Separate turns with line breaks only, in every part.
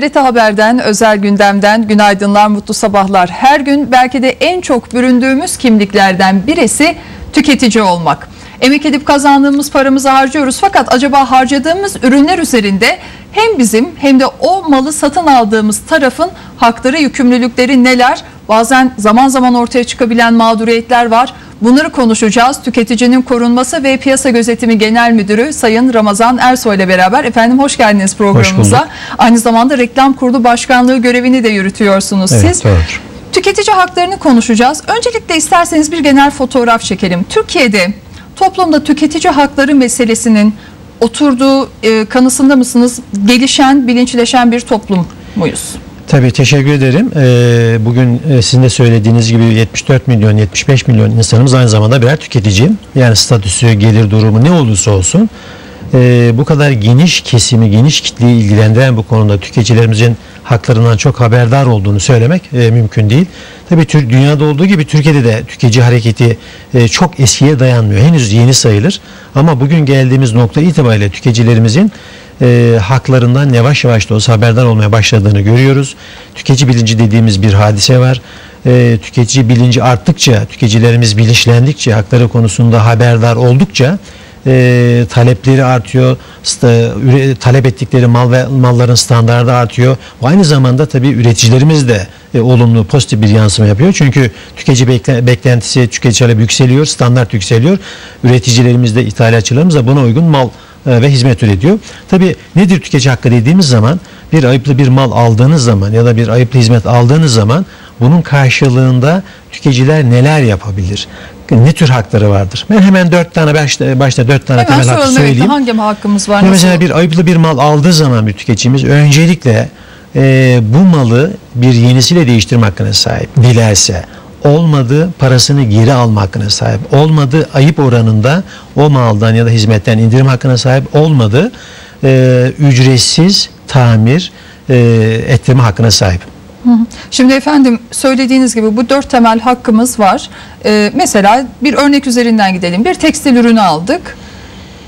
TRT Haber'den, özel gündemden günaydınlar, mutlu sabahlar. Her gün belki de en çok büründüğümüz kimliklerden birisi tüketici olmak. Emek edip kazandığımız paramızı harcıyoruz fakat acaba harcadığımız ürünler üzerinde hem bizim hem de o malı satın aldığımız tarafın hakları, yükümlülükleri neler? Bazen zaman zaman ortaya çıkabilen mağduriyetler var. Bunları konuşacağız. Tüketicinin korunması ve piyasa gözetimi genel müdürü Sayın Ramazan Ersoy ile beraber. Efendim hoş geldiniz programımıza.
bulduk.
Aynı zamanda reklam kurulu başkanlığı görevini de yürütüyorsunuz
Evet,
siz.
doğrudur.
Tüketici haklarını konuşacağız. Öncelikle isterseniz bir genel fotoğraf çekelim. Türkiye'de toplumda tüketici hakları meselesinin oturduğu e, kanısında mısınız? Gelişen, bilinçleşen bir toplum muyuz?
Tabii teşekkür ederim. Ee, bugün e, sizin de söylediğiniz gibi 74 milyon 75 milyon insanımız aynı zamanda birer tüketici. Yani statüsü, gelir durumu ne olursa olsun e, bu kadar geniş kesimi, geniş kitleyi ilgilendiren bu konuda tüketicilerimizin haklarından çok haberdar olduğunu söylemek e, mümkün değil. Tabii dünyada olduğu gibi Türkiye'de de tüketici hareketi e, çok eskiye dayanmıyor. Henüz yeni sayılır. Ama bugün geldiğimiz nokta itibariyle tüketicilerimizin e, haklarından yavaş yavaş da olsa haberdar olmaya başladığını görüyoruz. Tüketici bilinci dediğimiz bir hadise var. E, tüketici bilinci arttıkça, tüketicilerimiz bilinçlendikçe, hakları konusunda haberdar oldukça e, talepleri artıyor, sta- üre- talep ettikleri mal ve malların standardı artıyor. Bu aynı zamanda tabii üreticilerimiz de e, olumlu, pozitif bir yansıma yapıyor. Çünkü tüketici bekle- beklentisi tüketici talep yükseliyor, standart yükseliyor. Üreticilerimiz de, ithalatçılarımız da buna uygun mal e, ve hizmet üretiyor. Tabii nedir tüketici hakkı dediğimiz zaman bir ayıplı bir mal aldığınız zaman ya da bir ayıplı hizmet aldığınız zaman bunun karşılığında tüketiciler neler yapabilir? Ne tür hakları vardır? Ben hemen dört tane başta, başta dört tane
Hemen
temel hakkı söyleyeyim.
hangi hakkımız var?
Mesela bir ayıplı bir mal aldığı zaman bir tüketicimiz öncelikle e, bu malı bir yenisiyle değiştirme hakkına sahip. Dilerse olmadı parasını geri alma hakkına sahip. Olmadı ayıp oranında o maldan ya da hizmetten indirim hakkına sahip. Olmadı e, ücretsiz tamir e, ettirme hakkına sahip.
Şimdi efendim söylediğiniz gibi bu dört temel hakkımız var. Ee, mesela bir örnek üzerinden gidelim. Bir tekstil ürünü aldık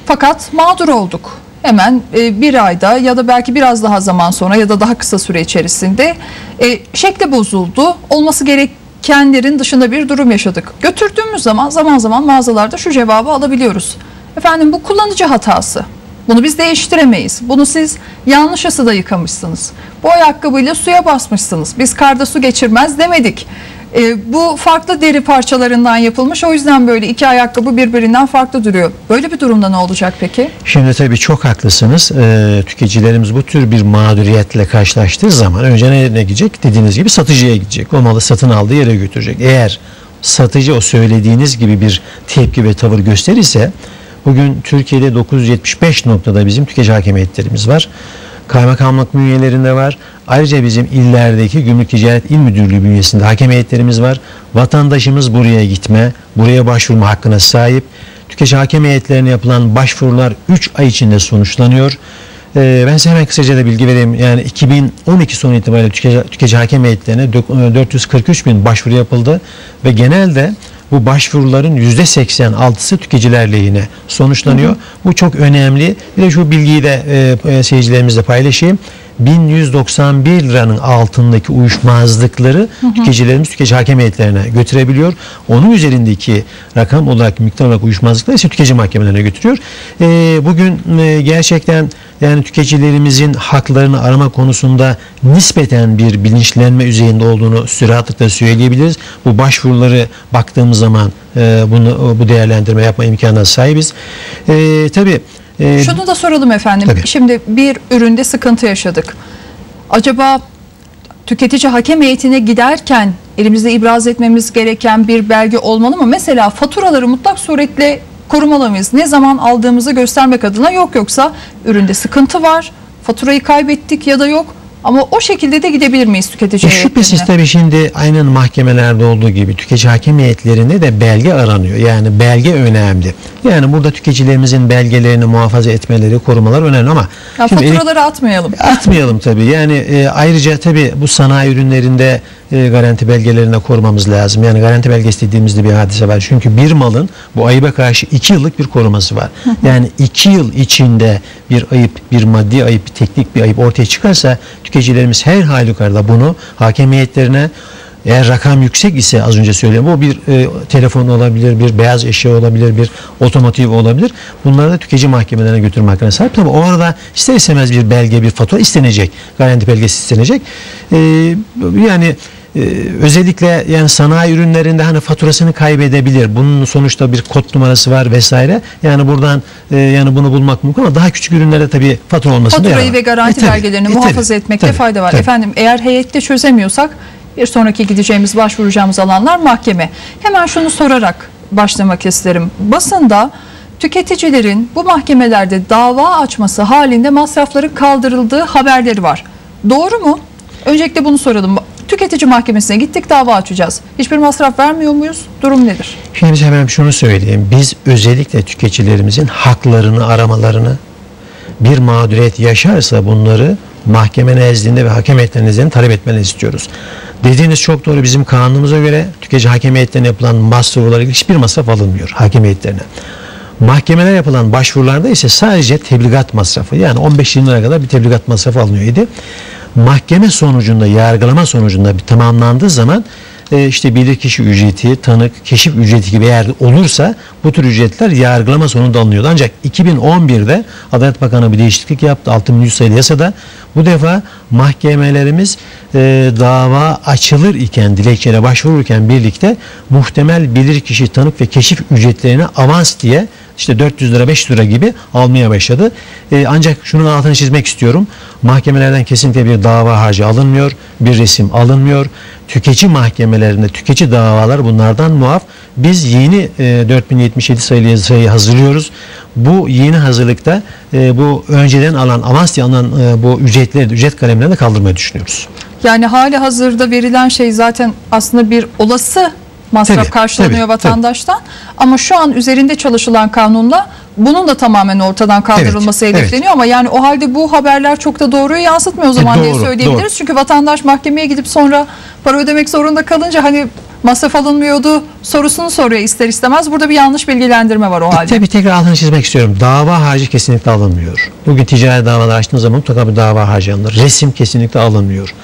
fakat mağdur olduk. Hemen e, bir ayda ya da belki biraz daha zaman sonra ya da daha kısa süre içerisinde e, şekli bozuldu. Olması gerekenlerin dışında bir durum yaşadık. Götürdüğümüz zaman zaman zaman mağazalarda şu cevabı alabiliyoruz. Efendim bu kullanıcı hatası. Bunu biz değiştiremeyiz. Bunu siz yanlış ısıda yıkamışsınız. Bu ayakkabıyla suya basmışsınız. Biz karda su geçirmez demedik. E, bu farklı deri parçalarından yapılmış. O yüzden böyle iki ayakkabı birbirinden farklı duruyor. Böyle bir durumda ne olacak peki?
Şimdi tabii çok haklısınız. Ee, tüketicilerimiz bu tür bir mağduriyetle karşılaştığı zaman önce nereye gidecek? Dediğiniz gibi satıcıya gidecek. O malı satın aldığı yere götürecek. Eğer satıcı o söylediğiniz gibi bir tepki ve tavır gösterirse bugün Türkiye'de 975 noktada bizim tüketici hakimiyetlerimiz var. Kaymakamlık bünyelerinde var. Ayrıca bizim illerdeki Gümrük Ticaret İl Müdürlüğü bünyesinde hakemiyetlerimiz var. Vatandaşımız buraya gitme, buraya başvurma hakkına sahip. Tüketici hakem heyetlerine yapılan başvurular 3 ay içinde sonuçlanıyor. Ee, ben size hemen kısaca da bilgi vereyim. Yani 2012 sonu itibariyle tüketici, tüketici hakem heyetlerine dö- 443 bin başvuru yapıldı ve genelde bu başvuruların %86'sı tüketiciler lehine sonuçlanıyor. Bu çok önemli. Bir de şu bilgiyi de e, e, seyircilerimizle paylaşayım. 1191 liranın altındaki uyuşmazlıkları tüketicilerimiz tüketici hakem heyetlerine götürebiliyor. Onun üzerindeki rakam olarak miktar olarak uyuşmazlıklar ise tüketici mahkemelerine götürüyor. Ee, bugün e, gerçekten yani tüketicilerimizin haklarını arama konusunda nispeten bir bilinçlenme üzerinde olduğunu sürahatlıkla söyleyebiliriz. Bu başvuruları baktığımız zaman e, bunu bu değerlendirme yapma imkanına sahibiz. E, tabii e,
Şunu da soralım efendim.
Tabii.
Şimdi bir üründe sıkıntı yaşadık. Acaba tüketici hakem heyetine giderken elimizde ibraz etmemiz gereken bir belge olmalı mı? Mesela faturaları mutlak suretle korumalı mıyız? Ne zaman aldığımızı göstermek adına yok yoksa üründe sıkıntı var, faturayı kaybettik ya da yok ama o şekilde de gidebilir miyiz tüketici
E, şüphesiz tabii şimdi aynen mahkemelerde olduğu gibi tüketici hakem heyetlerinde de belge aranıyor. Yani belge önemli. Yani burada tüketicilerimizin belgelerini muhafaza etmeleri, korumalar önemli ama
Ya
şimdi
faturaları atmayalım.
Atmayalım tabii. Yani e, ayrıca tabii bu sanayi ürünlerinde e, garanti belgelerine korumamız lazım. Yani garanti belgesi dediğimizde bir hadise var. Çünkü bir malın bu ayıba karşı iki yıllık bir koruması var. Yani iki yıl içinde bir ayıp, bir maddi ayıp, bir teknik bir ayıp ortaya çıkarsa tüketicilerimiz her halükarda bunu hakem heyetlerine eğer rakam yüksek ise az önce söylüyorum o bir e, telefon olabilir, bir beyaz eşya olabilir, bir otomotiv olabilir. Bunları da tüketici mahkemelerine götürme hakkına sahip. Tabi orada ister istemez bir belge, bir fatura istenecek. Garanti belgesi istenecek. E, yani ee, özellikle yani sanayi ürünlerinde hani faturasını kaybedebilir. Bunun sonuçta bir kod numarası var vesaire. Yani buradan e, yani bunu bulmak mümkün ama daha küçük ürünlerde tabii fatura olmasında
Faturayı
yarar
ve garanti
E, tabii,
belgelerini
e,
muhafaza
tabii,
etmekte
tabii,
fayda var.
tabii.
Efendim eğer heyette çözemiyorsak bir sonraki gideceğimiz başvuracağımız alanlar mahkeme. Hemen şunu sorarak başlamak isterim. Basında tüketicilerin bu mahkemelerde dava açması halinde masrafların kaldırıldığı haberleri var. Doğru mu? Öncelikle bunu soralım. Tüketici mahkemesine gittik dava açacağız. Hiçbir masraf vermiyor muyuz? Durum nedir?
Şimdi biz hemen şunu söyleyeyim. Biz özellikle tüketicilerimizin haklarını aramalarını bir mağduriyet yaşarsa bunları mahkeme nezdinde ve hakem heyetleri talep etmeni istiyoruz. Dediğiniz çok doğru. Bizim kanunumuza göre tüketici hakem heyetlerine yapılan başvurulara hiçbir masraf alınmıyor hakem heyetlerine. Mahkemelere yapılan başvurularda ise sadece tebligat masrafı yani 15-20 lira kadar bir tebligat masrafı alınıyor. Mahkeme sonucunda, yargılama sonucunda bir tamamlandığı zaman e, işte bilirkişi ücreti, tanık, keşif ücreti gibi eğer olursa bu tür ücretler yargılama sonunda alınıyordu. Ancak 2011'de Adalet Bakanı bir değişiklik yaptı. 6100 sayılı yasada bu defa mahkemelerimiz e, dava açılır iken, dilekçeyle başvururken birlikte muhtemel bilirkişi, tanık ve keşif ücretlerini avans diye işte 400 lira 500 lira gibi almaya başladı. E, ancak şunun altını çizmek istiyorum. Mahkemelerden kesinlikle bir dava harcı alınmıyor, bir resim alınmıyor. Tüketici mahkemelerinde tüketici davalar bunlardan muaf. Biz yeni e, 4077 sayılı yazıyı hazırlıyoruz. Bu yeni hazırlıkta e, bu önceden alan avans diye alınan e, bu ücretleri, ücret kalemlerini kaldırmayı düşünüyoruz.
Yani hali hazırda verilen şey zaten aslında bir olası masraf
Tabii,
karşılanıyor
tabii,
vatandaştan. Ama şu an üzerinde çalışılan kanunla bunun da tamamen ortadan kaldırılması
Evet,
hedefleniyor ama yani o halde bu haberler çok da doğruyu yansıtmıyor o zaman diye
doğru,
söyleyebiliriz.
doğru.
Çünkü vatandaş mahkemeye gidip sonra para ödemek zorunda kalınca hani masraf alınmıyordu sorusunu soruyor ister istemez. Burada bir yanlış bilgilendirme var o halde.
Tabii tekrar altını çizmek istiyorum. Dava harcı kesinlikle alınmıyor. Bugün ticari davalar açtığınız zaman mutlaka bir dava harcı alınır. Resim kesinlikle alınmıyor.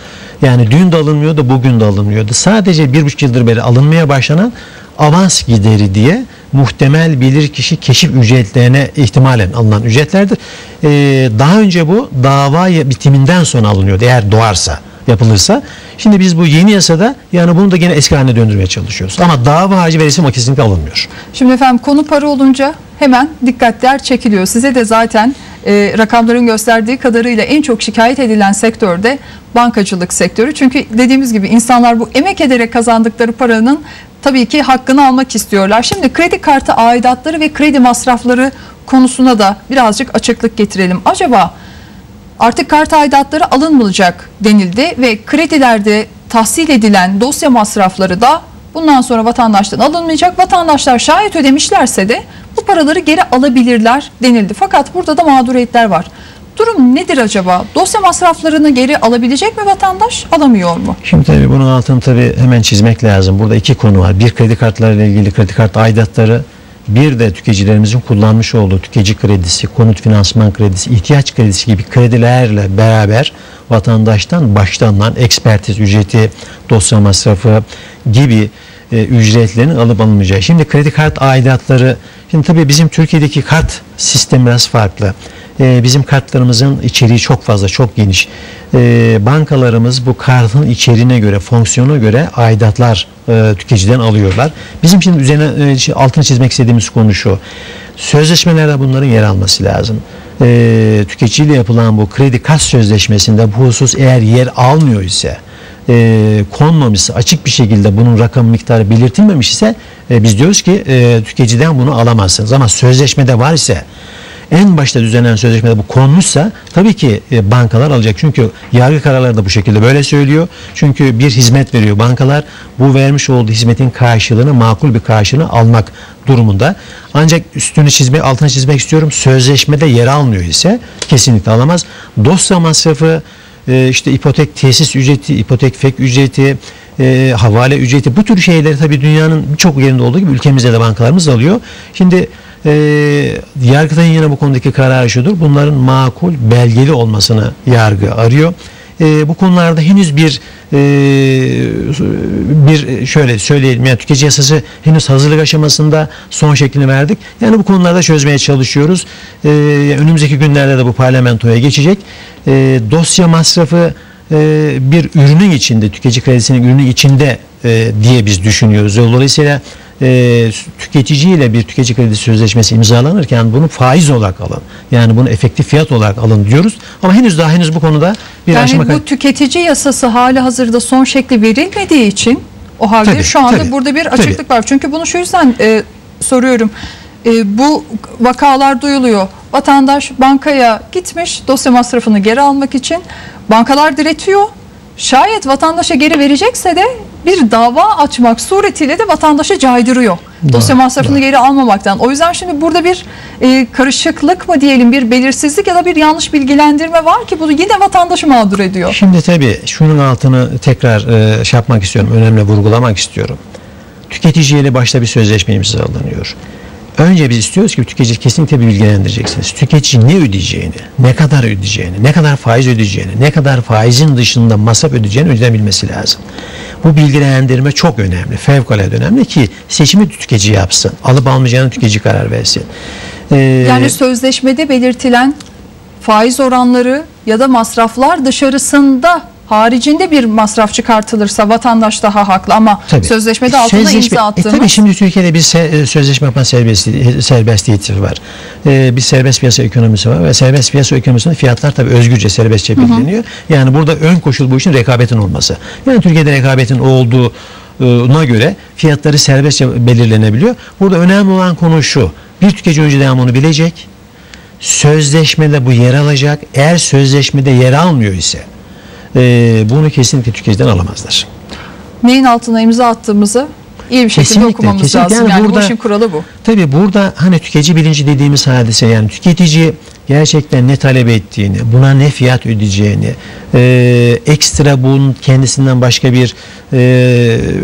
Yani dün de alınmıyordu, bugün de alınmıyordu. Sadece bir buçuk yıldır beri alınmaya başlanan avans gideri diye muhtemel bilirkişi keşif ücretlerine ihtimalen alınan ücretlerdir. Ee, daha önce bu dava bitiminden sonra alınıyordu eğer doğarsa yapılırsa. Şimdi biz bu yeni yasada yani bunu da gene eski haline döndürmeye çalışıyoruz. Ama dava harcı ve resim o kesinlikle alınmıyor.
Şimdi efendim konu para olunca hemen dikkatler çekiliyor. Size de zaten e, rakamların gösterdiği kadarıyla en çok şikayet edilen sektörde bankacılık sektörü. Çünkü dediğimiz gibi insanlar bu emek ederek kazandıkları paranın tabii ki hakkını almak istiyorlar. Şimdi kredi kartı aidatları ve kredi masrafları konusuna da birazcık açıklık getirelim. Acaba artık kart aidatları alınmayacak denildi ve kredilerde tahsil edilen dosya masrafları da bundan sonra vatandaştan alınmayacak. Vatandaşlar şayet ödemişlerse de bu paraları geri alabilirler denildi. Fakat burada da mağduriyetler var. Durum nedir acaba? Dosya masraflarını geri alabilecek mi vatandaş? Alamıyor mu?
Şimdi tabii bunun altını tabii hemen çizmek lazım. Burada iki konu var. Bir kredi kartlarıyla ilgili kredi kartı aidatları bir de tüketicilerimizin kullanmış olduğu tüketici kredisi, konut finansman kredisi, ihtiyaç kredisi gibi kredilerle beraber vatandaştan başlanılan ekspertiz ücreti, dosya masrafı gibi e, ücretlerin alıp alınmayacağı. Şimdi kredi kart aidatları, şimdi tabii bizim Türkiye'deki kart sistemi biraz farklı. E, bizim kartlarımızın içeriği çok fazla, çok geniş. E, bankalarımız bu kartın içeriğine göre, fonksiyona göre aidatlar e, tüketiciden alıyorlar. Bizim şimdi üzerine e, şey, altını çizmek istediğimiz konu şu. Sözleşmelerde bunların yer alması lazım. E, tüketiciyle yapılan bu kredi kart sözleşmesinde bu husus eğer yer almıyor ise e, konmamışsa açık bir şekilde bunun rakam miktarı belirtilmemiş ise e, biz diyoruz ki e, tüketiciden bunu alamazsınız ama sözleşmede var ise en başta düzenlenen sözleşmede bu konmuşsa tabii ki e, bankalar alacak. Çünkü yargı kararları da bu şekilde böyle söylüyor. Çünkü bir hizmet veriyor bankalar. Bu vermiş olduğu hizmetin karşılığını makul bir karşılığını almak durumunda. Ancak üstünü çizmek, altını çizmek istiyorum. Sözleşmede yer almıyor ise kesinlikle alamaz. Dosya masrafı, e, işte ipotek tesis ücreti, ipotek fek ücreti, e, havale ücreti bu tür şeyleri tabii dünyanın birçok yerinde olduğu gibi ülkemizde de bankalarımız alıyor. Şimdi e, Yargıtay'ın yine bu konudaki kararı şudur. Bunların makul belgeli olmasını yargı arıyor. E, bu konularda henüz bir e, bir şöyle söyleyelim yani tüketici yasası henüz hazırlık aşamasında son şeklini verdik. Yani bu konularda çözmeye çalışıyoruz. E, önümüzdeki günlerde de bu parlamentoya geçecek. E, dosya masrafı e, bir ürünün içinde, tüketici kredisinin ürünün içinde e, diye biz düşünüyoruz. Dolayısıyla e, tüketiciyle bir tüketici kredisi sözleşmesi imzalanırken bunu faiz olarak alın. Yani bunu efektif fiyat olarak alın diyoruz. Ama henüz daha henüz bu konuda bir
Yani
aşama
bu tüketici yasası hali hazırda son şekli verilmediği için o halde
Tabii,
şu anda
tabii,
burada bir
tabii.
açıklık var. Çünkü bunu şu yüzden e, soruyorum. E, bu vakalar duyuluyor. Vatandaş bankaya gitmiş dosya masrafını geri almak için. Bankalar diretiyor. Şayet vatandaşa geri verecekse de bir dava açmak suretiyle de vatandaşı caydırıyor. Dosya masrafını geri almamaktan. O yüzden şimdi burada bir e, karışıklık mı diyelim, bir belirsizlik ya da bir yanlış bilgilendirme var ki bu yine vatandaşı mağdur ediyor.
Şimdi tabii şunun altını tekrar e, şey yapmak istiyorum, önemli vurgulamak istiyorum. Tüketiciyle başta bir sözleşme imzalanıyor. Önce biz istiyoruz ki tüketici kesinlikle bir bilgilendireceksiniz. Tüketici ne ödeyeceğini, ne kadar ödeyeceğini, ne kadar faiz ödeyeceğini, ne kadar faizin dışında masraf ödeyeceğini önceden bilmesi lazım. Bu bilgilendirme çok önemli, fevkalade önemli ki seçimi tüketici yapsın. Alıp almayacağını tüketici karar versin. Ee,
Yani sözleşmede belirtilen faiz oranları ya da masraflar dışarısında haricinde bir masraf çıkartılırsa vatandaş daha haklı ama
Tabii.
sözleşmede altına
Sözleşme-
imza
E,
attığımız
tabii şimdi Türkiye'de bir se- e, sözleşme yapan serbestliği, serbestiyeti var. E, bir serbest piyasa ekonomisi var ve serbest piyasa ekonomisinde fiyatlar tabii özgürce serbestçe belirleniyor. Yani burada ön koşul bu işin rekabetin olması. Yani Türkiye'de rekabetin olduğuna göre fiyatları serbestçe belirlenebiliyor. Burada önemli olan konu şu. Bir tüketici önceden bunu bilecek. Sözleşmede bu yer alacak. Eğer sözleşmede yer almıyor ise e, bunu kesinlikle tüketiciden alamazlar.
neyin altına imza attığımızı iyi bir şekilde
Kesinlikle,
okumamız
kesinlikle.
lazım.
Yani
Yani, bu
burada-
işin kuralı bu.
Tabii burada hani tüketici bilinci dediğimiz hadise yani tüketici gerçekten ne talep ettiğini, buna ne fiyat ödeyeceğini, e, ekstra bunun kendisinden başka bir e,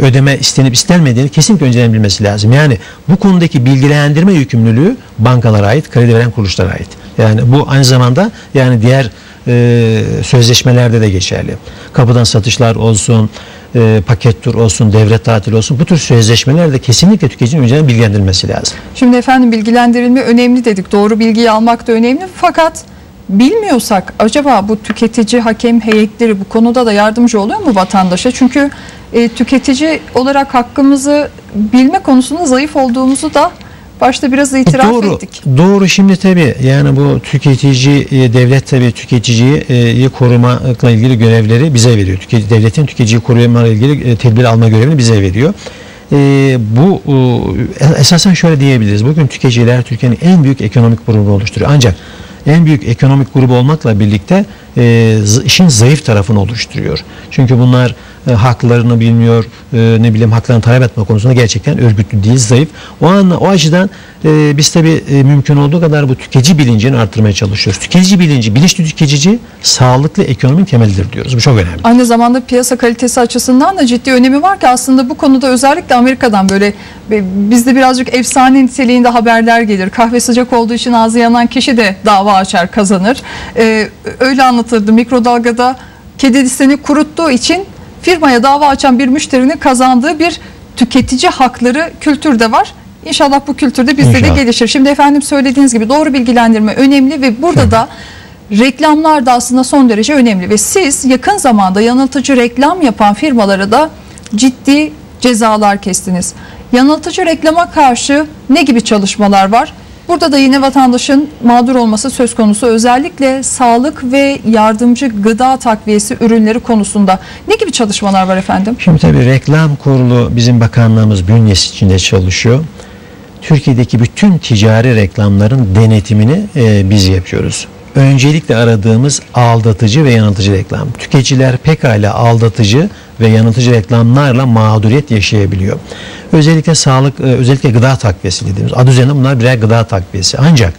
ödeme istenip istenmediğini kesinlikle önceden bilmesi lazım. Yani bu konudaki bilgilendirme yükümlülüğü bankalara ait, kredi veren kuruluşlara ait. Yani bu aynı zamanda yani diğer e, sözleşmelerde de geçerli. Kapıdan satışlar olsun, e, paket tur olsun, devlet tatili olsun bu tür sözleşmelerde kesinlikle tüketicinin önceden bilgilendirilmesi lazım.
Şimdi efendim bilgilendirilme önemli dedik. Doğru bilgiyi almak da önemli. Fakat bilmiyorsak acaba bu tüketici hakem heyetleri bu konuda da yardımcı oluyor mu vatandaşa? Çünkü e, tüketici olarak hakkımızı bilme konusunda zayıf olduğumuzu da başta biraz itiraf
doğru,
ettik.
Doğru şimdi tabi yani bu tüketici e, devlet tabi tüketiciyi e, korumakla ilgili görevleri bize veriyor. Devletin tüketiciyi korumakla ilgili e, tedbir alma görevini bize veriyor. E, bu e, esasen şöyle diyebiliriz. Bugün tüketiciler Türkiye'nin en büyük ekonomik grubu oluşturuyor. Ancak en büyük ekonomik grubu olmakla birlikte e, işin zayıf tarafını oluşturuyor. Çünkü bunlar e, haklarını bilmiyor, e, ne bileyim haklarını talep etme konusunda gerçekten örgütlü değil, zayıf. O anla o açıdan e, biz tabii e, mümkün olduğu kadar bu tüketici bilincini arttırmaya çalışıyoruz. Tüketici bilinci, bilinçli tüketici sağlıklı ekonominin temelidir diyoruz. Bu çok önemli.
Aynı zamanda piyasa kalitesi açısından da ciddi önemi var ki aslında bu konuda özellikle Amerika'dan böyle be- bizde birazcık efsane niteliğinde haberler gelir. Kahve sıcak olduğu için ağzı yanan kişi de dava açar kazanır. Ee, öyle anlatırdı mikrodalgada kedi listeni kuruttuğu için firmaya dava açan bir müşterinin kazandığı bir tüketici hakları kültürde var. İnşallah bu kültürde bizde
İnşallah.
de gelişir. Şimdi efendim söylediğiniz gibi doğru bilgilendirme önemli ve burada da reklamlar da aslında son derece önemli ve siz yakın zamanda yanıltıcı reklam yapan firmalara da ciddi cezalar kestiniz. Yanıltıcı reklama karşı ne gibi çalışmalar var? Burada da yine vatandaşın mağdur olması söz konusu. Özellikle sağlık ve yardımcı gıda takviyesi ürünleri konusunda ne gibi çalışmalar var efendim?
Şimdi tabii reklam kurulu bizim bakanlığımız bünyesi içinde çalışıyor. Türkiye'deki bütün ticari reklamların denetimini e, biz yapıyoruz. Öncelikle aradığımız aldatıcı ve yanıltıcı reklam. Tüketiciler pekala aldatıcı ve yanıltıcı reklamlarla mağduriyet yaşayabiliyor. Özellikle sağlık, e, özellikle gıda takviyesi dediğimiz adı üzerinde bunlar birer gıda takviyesi. Ancak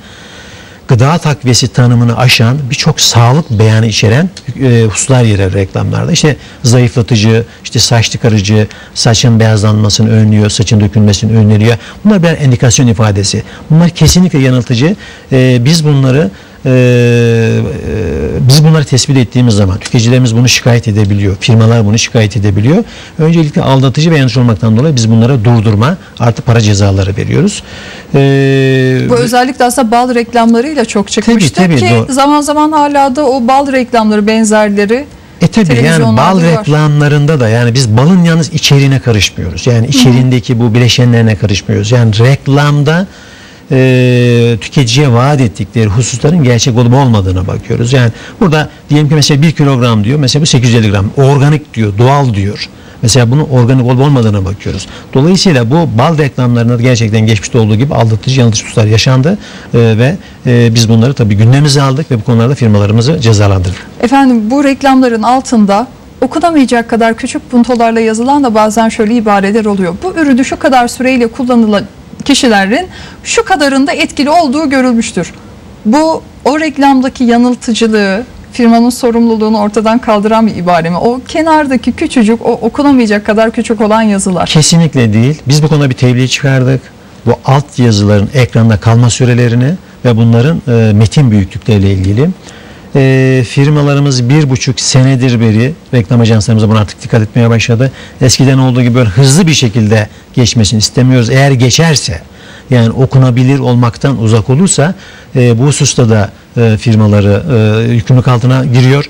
gıda takviyesi tanımını aşan birçok sağlık beyanı içeren e, hususlar yer alır reklamlarda. İşte zayıflatıcı, işte saç çıkarıcı, saçın beyazlanmasını önlüyor, saçın dökülmesini önlüyor. Bunlar birer endikasyon ifadesi. Bunlar kesinlikle yanıltıcı. E, biz bunları biz bunları tespit ettiğimiz zaman tüketicilerimiz bunu şikayet edebiliyor. Firmalar bunu şikayet edebiliyor. Öncelikle aldatıcı ve yanlış olmaktan dolayı biz bunlara durdurma artı para cezaları veriyoruz. Ee,
Bu özellikle aslında bal reklamlarıyla çok çıkmıştı
tabii,
ki
doğru.
zaman zaman hala da o bal reklamları benzerleri
E tabi yani bal reklamlarında da yani biz balın yalnız içeriğine karışmıyoruz. Yani içeriğindeki bu bileşenlerine karışmıyoruz. Yani reklamda e, tüketiciye vaat ettikleri hususların gerçek olup olmadığına bakıyoruz. Yani burada diyelim ki mesela 1 kilogram diyor mesela bu 850 gram organik diyor doğal diyor. Mesela bunun organik olup olmadığına bakıyoruz. Dolayısıyla bu bal reklamlarında da gerçekten geçmişte olduğu gibi aldatıcı yanlış hususlar yaşandı e, ve e, biz bunları tabii gündemimize aldık ve bu konularda firmalarımızı cezalandırdık.
Efendim bu reklamların altında okunamayacak kadar küçük puntolarla yazılan da bazen şöyle ibareler oluyor. Bu ürünü şu kadar süreyle kullanılan kişilerin şu kadarında etkili olduğu görülmüştür. Bu o reklamdaki yanıltıcılığı, firmanın sorumluluğunu ortadan kaldıran bir ibare mi? O kenardaki küçücük, o okunamayacak kadar küçük olan yazılar.
Kesinlikle değil. Biz bu konuda bir tebliğ çıkardık. Bu alt yazıların ekranda kalma sürelerini ve bunların e, metin büyüklükleriyle ilgili e, firmalarımız bir buçuk senedir beri reklam ajanslarımıza buna artık dikkat etmeye başladı. Eskiden olduğu gibi böyle hızlı bir şekilde geçmesini istemiyoruz. Eğer geçerse yani okunabilir olmaktan uzak olursa e, bu hususta da e, firmaları e, yükümlülük altına giriyor.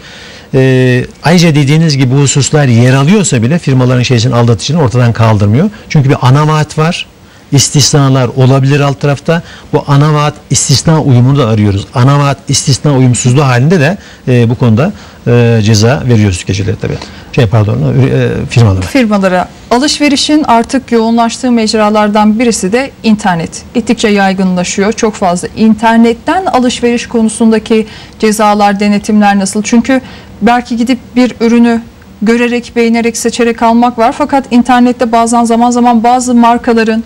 E, ayrıca dediğiniz gibi bu hususlar yer alıyorsa bile firmaların şeysinin aldatıcını ortadan kaldırmıyor. Çünkü bir ana vaat var. İstisnalar olabilir alt tarafta. Bu ana vaat istisna uyumunu da arıyoruz. Ana vaat istisna uyumsuzluğu halinde de e, bu konuda e, ceza veriyoruz tüketicilere tabii. Şey pardon e, firmalara.
firmalara alışverişin artık yoğunlaştığı mecralardan birisi de internet. Gittikçe yaygınlaşıyor. Çok fazla internetten alışveriş konusundaki cezalar, denetimler nasıl? Çünkü belki gidip bir ürünü görerek, beğenerek, seçerek almak var. Fakat internette bazen zaman zaman bazı markaların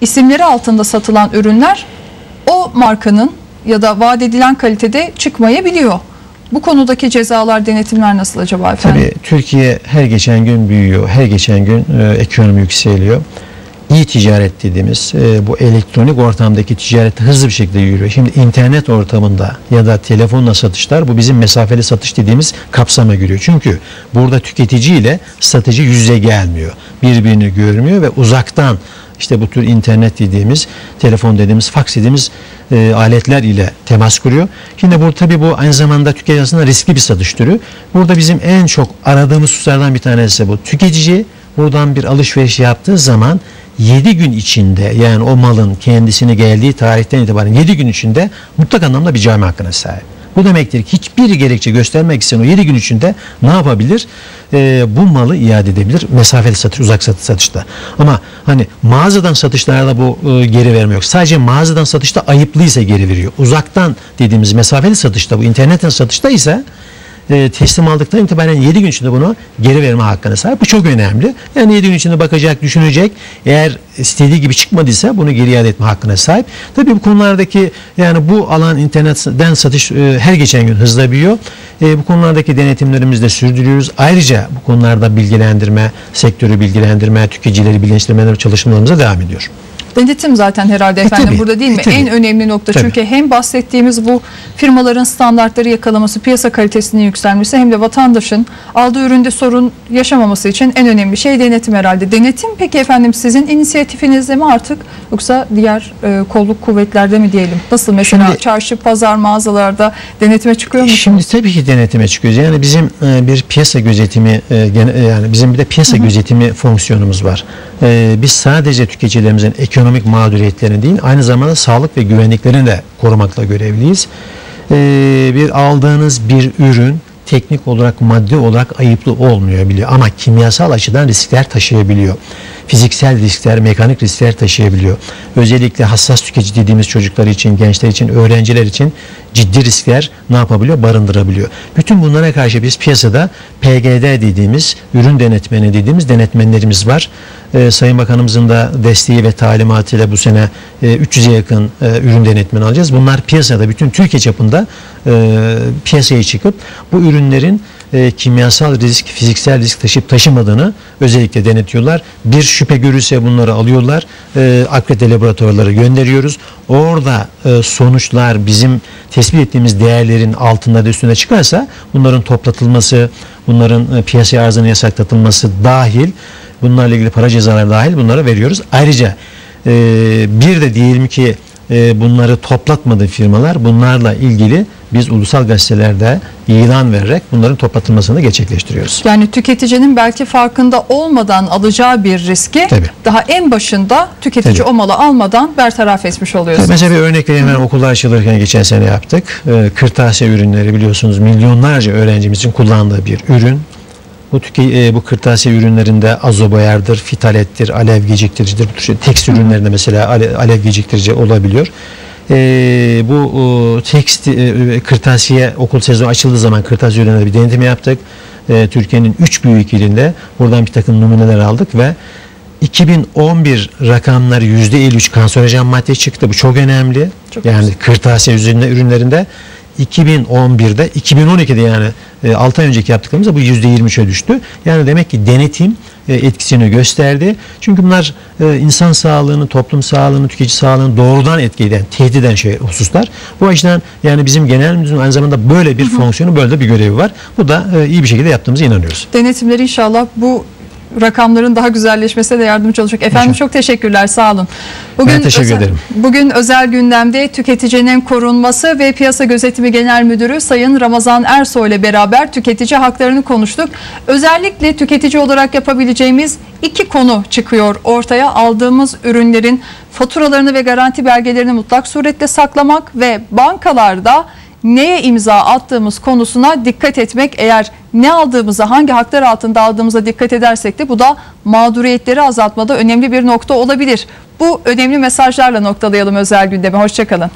isimleri altında satılan ürünler o markanın ya da vaat edilen kalitede çıkmayabiliyor. Bu konudaki cezalar, denetimler nasıl acaba efendim?
Tabii Türkiye her geçen gün büyüyor. Her geçen gün e, ekonomi yükseliyor. İyi ticaret dediğimiz e, bu elektronik ortamdaki ticaret hızlı bir şekilde yürüyor. Şimdi internet ortamında ya da telefonla satışlar bu bizim mesafeli satış dediğimiz kapsama giriyor. Çünkü burada tüketici ile satıcı yüz yüze gelmiyor. Birbirini görmüyor ve uzaktan işte bu tür internet dediğimiz, telefon dediğimiz, faks dediğimiz e, aletler ile temas kuruyor. Şimdi bu tabii bu aynı zamanda tüketici arasında riskli bir satış türü. Burada bizim en çok aradığımız hususlardan bir tanesi bu. Tüketici buradan bir alışveriş yaptığı zaman 7 gün içinde yani o malın kendisine geldiği tarihten itibaren 7 gün içinde mutlak anlamda bir cami hakkına sahip. Bu demektir ki hiçbir gerekçe göstermek isteyen o 7 gün içinde ne yapabilir? Ee, bu malı iade edebilir. Mesafeli satış, uzak satış satışta. Ama hani mağazadan satışlarda bu e, geri verme yok. Sadece mağazadan satışta ayıplıysa geri veriyor. Uzaktan dediğimiz mesafeli satışta bu internetten satışta ise e, teslim aldıktan itibaren 7 gün içinde bunu geri verme hakkına sahip. Bu çok önemli. Yani 7 gün içinde bakacak, düşünecek. Eğer istediği gibi çıkmadıysa bunu geri iade etme hakkına sahip. Tabii bu konulardaki yani bu alan internetten satış e, her geçen gün hızla büyüyor. E, bu konulardaki denetimlerimizi de sürdürüyoruz. Ayrıca bu konularda bilgilendirme, sektörü bilgilendirme, tüketicileri bilinçlendirme çalışmalarımıza devam ediyor.
Denetim zaten herhalde efendim
tabii,
burada değil mi?
e, tabii.
En önemli nokta
Tabii.
çünkü hem bahsettiğimiz bu firmaların standartları yakalaması, piyasa kalitesinin yükselmesi hem de vatandaşın aldığı üründe sorun yaşamaması için en önemli şey denetim herhalde. Denetim peki efendim sizin inisiyatifinizde mi artık yoksa diğer e, kolluk kuvvetlerde mi diyelim? Nasıl mesela
Şimdi-
çarşı, pazar, mağazalarda denetime çıkıyor musunuz?
Şimdi tabii ki denetime çıkıyoruz. Yani bizim e, bir piyasa gözetimi e, e, yani bizim bir de piyasa gözetimi fonksiyonumuz var. E, biz sadece tüketicilerimizin ekonomik mağduriyetlerini değil aynı zamanda sağlık ve güvenliklerini de korumakla görevliyiz. E, bir aldığınız bir ürün teknik olarak maddi olarak ayıplı olmuyor biliyor ama kimyasal açıdan riskler taşıyabiliyor. Fiziksel riskler, mekanik riskler taşıyabiliyor. Özellikle hassas tüketici dediğimiz çocuklar için, gençler için, öğrenciler için ciddi riskler ne yapabiliyor? Barındırabiliyor. Bütün bunlara karşı biz piyasada PGD dediğimiz, ürün denetmeni dediğimiz denetmenlerimiz var. Ee, Sayın Bakanımızın da desteği ve talimatıyla bu sene e, 300'e yakın e, ürün denetmeni alacağız. Bunlar piyasada bütün Türkiye çapında e, piyasaya çıkıp bu ürünlerin e, kimyasal risk, fiziksel risk taşıyıp taşımadığını özellikle denetiyorlar. Bir şüphe görürse bunları alıyorlar. E, akredite laboratuvarlara gönderiyoruz. Orada e, sonuçlar bizim tespit ettiğimiz değerlerin altında da üstüne çıkarsa bunların toplatılması, bunların e, piyasaya arzının yasaklatılması dahil bunlarla ilgili para cezaları dahil bunlara veriyoruz. Ayrıca e, bir de diyelim ki e, bunları toplatmadı firmalar bunlarla ilgili biz ulusal gazetelerde ilan vererek bunların toplatılmasını gerçekleştiriyoruz.
Yani tüketicinin belki farkında olmadan alacağı bir riski
Tabii.
daha en başında tüketici
Tabii.
o malı almadan bertaraf etmiş oluyorsunuz.
Mesela bir örnek vereyim hemen okullar açılırken geçen sene yaptık. E, kırtasiye ürünleri biliyorsunuz milyonlarca öğrencimizin kullandığı bir ürün. Bu, tüke, e, bu kırtasiye ürünlerinde azoboyardır, fitalettir, alev geciktiricidir. Bu tür şey, tekst ürünlerinde mesela ale, alev geciktirici olabiliyor. E, bu e, tekst e, kırtasiye okul sezonu açıldığı zaman kırtasiye ürünlerinde bir denetim yaptık. E, Türkiye'nin üç büyük ilinde buradan bir takım numuneler aldık ve 2011 rakamları %53 kanserojen madde çıktı. Bu çok önemli.
Çok
yani
güzel.
kırtasiye üzerinde ürünlerinde 2011'de 2012'de yani 6 ay önceki yaptıklarımızda bu %23'e düştü. Yani demek ki denetim e, etkisini gösterdi. Çünkü bunlar e, insan sağlığını, toplum sağlığını, tüketici sağlığını doğrudan etkileyen, tehdit eden şey hususlar. Bu açıdan yani bizim genel müdürlüğün aynı zamanda böyle bir fonksiyonu, böyle de bir görevi var. Bu da e, iyi bir şekilde yaptığımıza inanıyoruz.
Denetimler inşallah bu rakamların daha güzelleşmesine de yardımcı olacak. Efendim
İnşallah.
çok teşekkürler sağ olun.
Ben teşekkür
özel,
ederim.
Bugün özel gündemde tüketicinin korunması ve piyasa gözetimi genel müdürü Sayın Ramazan Ersoy ile beraber tüketici haklarını konuştuk. Özellikle tüketici olarak yapabileceğimiz iki konu çıkıyor ortaya. Aldığımız ürünlerin faturalarını ve garanti belgelerini mutlak surette saklamak ve bankalarda neye imza attığımız konusuna dikkat etmek. Eğer ne aldığımıza, hangi haklar altında aldığımıza dikkat edersek de bu da mağduriyetleri azaltmada önemli bir nokta olabilir. Bu önemli mesajlarla noktalayalım özel gündemi. Hoşçakalın.